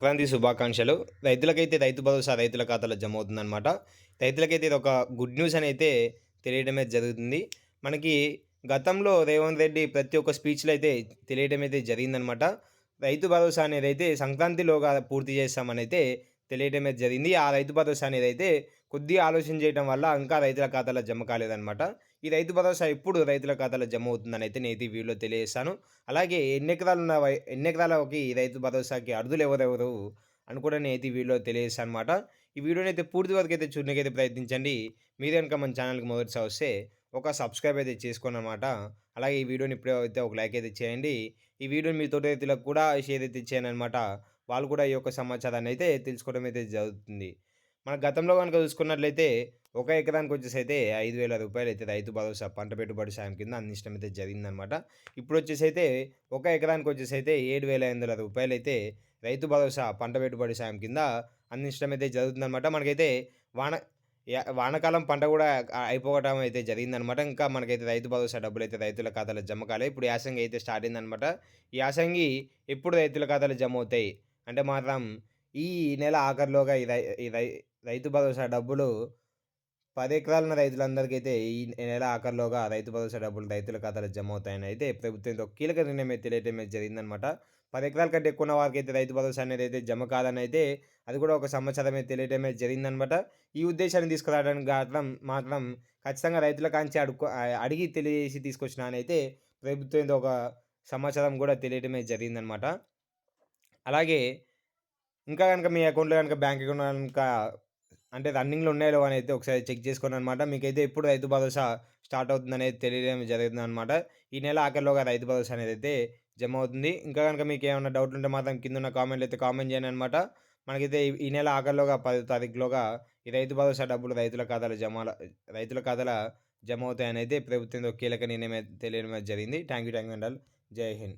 సంక్రాంతి శుభాకాంక్షలు. రైతులకైతే రైతు భరోసా రైతుల ఖాతాలో జమ అవుతుందన్నమాట రైతులకైతే ఇది ఒక గుడ్ న్యూస్ అని అయితే తెలియడం అయితే జరుగుతుంది. మనకి గతంలో రేవంత్ రెడ్డి ప్రతి ఒక్క స్పీచ్లో అయితే తెలియడం అయితే జరిగిందనమాట రైతు భరోసా అనేది అయితే సంక్రాంతిలోగా పూర్తి చేస్తామని అయితే తెలియటమే అయితే జరిగింది. ఆ రైతు భరోసా అనేది అయితే కొద్దిగా ఆలోచన చేయడం వల్ల ఇంకా రైతుల ఖాతాలో జమ కాలేదన్నమాట. ఈ రైతు భరోసా ఎప్పుడు రైతుల ఖాతాలో జమ అవుతుందని అయితే నేను ఈ వీడియోలో తెలియజేస్తాను. అలాగే ఎన్ని ఎకరాలు ఉన్న ఎన్ని ఎకరాలకి ఈ రైతు భరోసాకి అర్ధులు ఎవరెవరు అని కూడా నేను అయితే ఈ వీడియోలో తెలియజేస్తాను అనమాట ఈ వీడియోని అయితే పూర్తి వరకు అయితే చూడడానికి ప్రయత్నించండి. మీరు కనుక మన ఛానల్కి మొదటిసారి వస్తే ఒక సబ్స్క్రైబ్ అయితే చేసుకోండి అనమాట అలాగే ఈ వీడియోని ఇప్పుడే అయితే ఒక లైక్ అయితే చేయండి. ఈ వీడియోని మీ తోటి రైతులకు కూడా షేర్ అయితే చేయండి అనమాట వాళ్ళు కూడా ఈ యొక్క సమాచారాన్ని అయితే తెలుసుకోవడం అయితే జరుగుతుంది. మన గతంలో కనుక చూసుకున్నట్లయితే ఒక ఎకరానికి వచ్చేసి అయితే ఐదు వేల రూపాయలు అయితే రైతు భరోసా పంట పెట్టుబడి సాయం కింద అందించడం అయితే జరిగిందనమాట ఇప్పుడు వచ్చేసి అయితే ఒక ఎకరానికి వచ్చేసి అయితే ఏడు వేల ఐదు వందల రూపాయలు అయితే రైతు భరోసా పంట పెట్టుబడి సాయం కింద అందించడం అయితే జరుగుతుందనమాట మనకైతే వాన వానకాలం పంట కూడా అయిపోవటం అయితే జరిగిందనమాట ఇంకా మనకైతే రైతు భరోసా డబ్బులు అయితే రైతుల ఖాతాలో జమ కాలే ఇప్పుడు యాసంగి అయితే స్టార్ట్ అయిందనమాట ఈ యాసంగి ఎప్పుడు రైతుల ఖాతాలో జమ అవుతాయి? అంటే మాత్రం ఈ నెల ఆఖరిలోగా ఈ రై ఈ రై రైతు భరోసా డబ్బులు పది ఎకరాల రైతులందరికైతే ఈ నెల ఆఖరిలోగా రైతు భరోసా డబ్బులు రైతుల ఖాతాలో జమ అవుతాయని అయితే ప్రభుత్వంతో కీలక నిర్ణయం అయితే తెలియటం జరిగిందనమాట. పది ఎకరాల కంటే ఎక్కువ వారికి అయితే రైతు భరోసా అనేది అయితే జమ కాదని అయితే అది కూడా ఒక సమాచారమే తెలియటమే జరిగిందనమాట. ఈ ఉద్దేశాన్ని తీసుకురావడానికి మాత్రం మాత్రం ఖచ్చితంగా రైతుల కాంచి అడుగు అడిగి తెలియజేసి తీసుకొచ్చిన అని అయితే ప్రభుత్వంతో ఒక సమాచారం కూడా తెలియటమే జరిగిందనమాట. అలాగే ఇంకా కనుక మీ అకౌంట్లో కనుక బ్యాంక్ అకౌంట్ కనుక అంటే రన్నింగ్లో ఉన్నాయో అని అయితే ఒకసారి చెక్ చేసుకోండి అనమాట మీకైతే ఎప్పుడు రైతు భరోసా స్టార్ట్ అవుతుంది అనేది తెలియడం జరుగుతుంది అనమాట ఈ నెల ఆఖరిలోగా రైతు భరోసా అనేది అయితే జమ అవుతుంది. ఇంకా కనుక మీకు ఏమైనా డౌట్ ఉంటే మాత్రం కింద ఉన్న కామెంట్లు అయితే కామెంట్ చేయండి అనమాట మనకైతే ఈ నెల ఆఖరిలోగా పది తారీఖులోగా ఈ రైతు భరోసా డబ్బులు రైతుల ఖాతాలో జమ రైతుల ఖాతాల జమ అవుతాయని అయితే ప్రభుత్వంతో కీలక నిర్ణయం తెలియడం జరిగింది. థ్యాంక్ యూ థ్యాంక్ యూ అండాల్. జై హింద్.